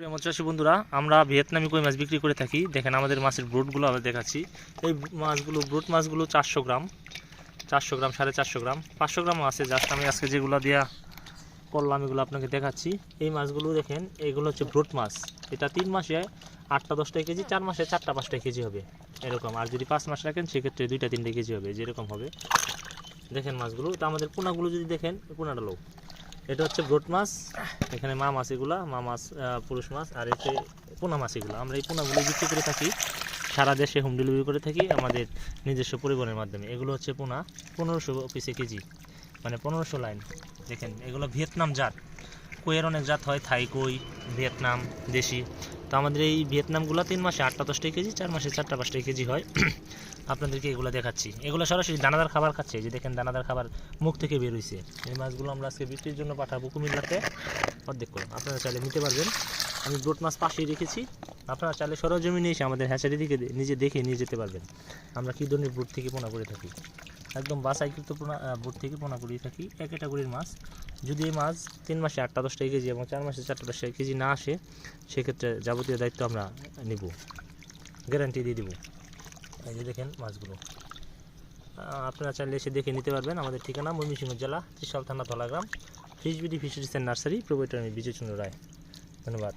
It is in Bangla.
প্রিয় মৎস্যচাষী বন্ধুরা, আমরা ভিয়েতনামি কই মাছ বিক্রি করে থাকি। দেখেন আমাদের মাছের ব্রুটগুলো আমরা দেখাচ্ছি। এই মাছগুলো, ব্রুট মাছগুলো চারশো গ্রাম চারশো গ্রাম, সাড়ে চারশো গ্রাম, পাঁচশো গ্রামও আছে। জাস্ট আমি আজকে যেগুলো দিয়া করলাম, এগুলো আপনাকে দেখাচ্ছি। এই মাছগুলো দেখেন, এগুলো হচ্ছে ব্রুট মাছ। এটা তিন মাসে আটটা দশটা কেজি, চার মাসে চারটা পাঁচটা কেজি হবে। এরকম। আর যদি পাঁচ মাস রাখেন, সেক্ষেত্রে দুইটা, তিনটে কেজি হবে, যেরকম হবে। দেখেন মাছগুলো। তো আমাদের পোনাগুলো যদি দেখেন, পোনাটা লোক এটা হচ্ছে ব্রোট মাছ, এখানে মা মাছ এগুলা মা মাছ পুরুষ মাছ, আর এতে পোনা মাছ এগুলো আমরা এই পোনাগুলো বিক্রি করে থাকি, সারা দেশে হোম ডেলিভারি করে থাকি আমাদের নিজস্ব পরিবহনের মাধ্যমে। এগুলো হচ্ছে পোনা, পনেরোশো পিসে কেজি মানে পনেরোশো লাইন দেখেন, এগুলো ভিয়েতনাম জাত। কইয়ের অনেক জাত হয় থাই কই, ভিয়েতনাম, দেশি। তো আমাদের এই ভিয়েতনামগুলো তিন মাসে আটটা দশটাই কেজি, চার মাসে চারটা পাঁচটাই কেজি হয়। আপনাদেরকে এগুলো দেখাচ্ছি। এগুলো সরাসরি দানাদার খাবার খাচ্ছে যে দেখেন দানাদার খাবার মুখ থেকে বের হয়েছে এই মাছগুলো আমরা আজকে বৃষ্টির জন্য পাঠাবো কুমিল্লাতে। অর্ধেক করে। আপনারা চাইলে নিতে পারবেন। আমি ব্রোট মাছ পাশেই রেখেছি। আপনারা চাইলে সরজমিনে এসে আমাদের হ্যাচারি দিকে নিজে দেখে নিয়ে যেতে পারবেন। আমরা কী ধরনের ব্রুট থেকে পোনা করে থাকি? একদম বাসাইকৃত পোনা ব্রুট থেকে পোনা করে থাকি। এক ক্যাটাগরির মাছ। যদি এই মাছ তিন মাসে আটটা দশটা কেজি এবং চার মাসে চারটা দশটা কেজি না আসে, সেক্ষেত্রে যাবতীয় দায়িত্ব আমরা নিব। গ্যারান্টি দিয়ে দিব। এই যে দেখেন মাছগুলো। আপনারা চাইলে এসে দেখে নিতে পারবেন। আমাদের ঠিকানা ময়মনসিংহ জেলা, ত্রিশাল থানা Dhalagram fish BD fisheries nursery provider আমি বিজয় চন্দ্র রায়। ধন্যবাদ।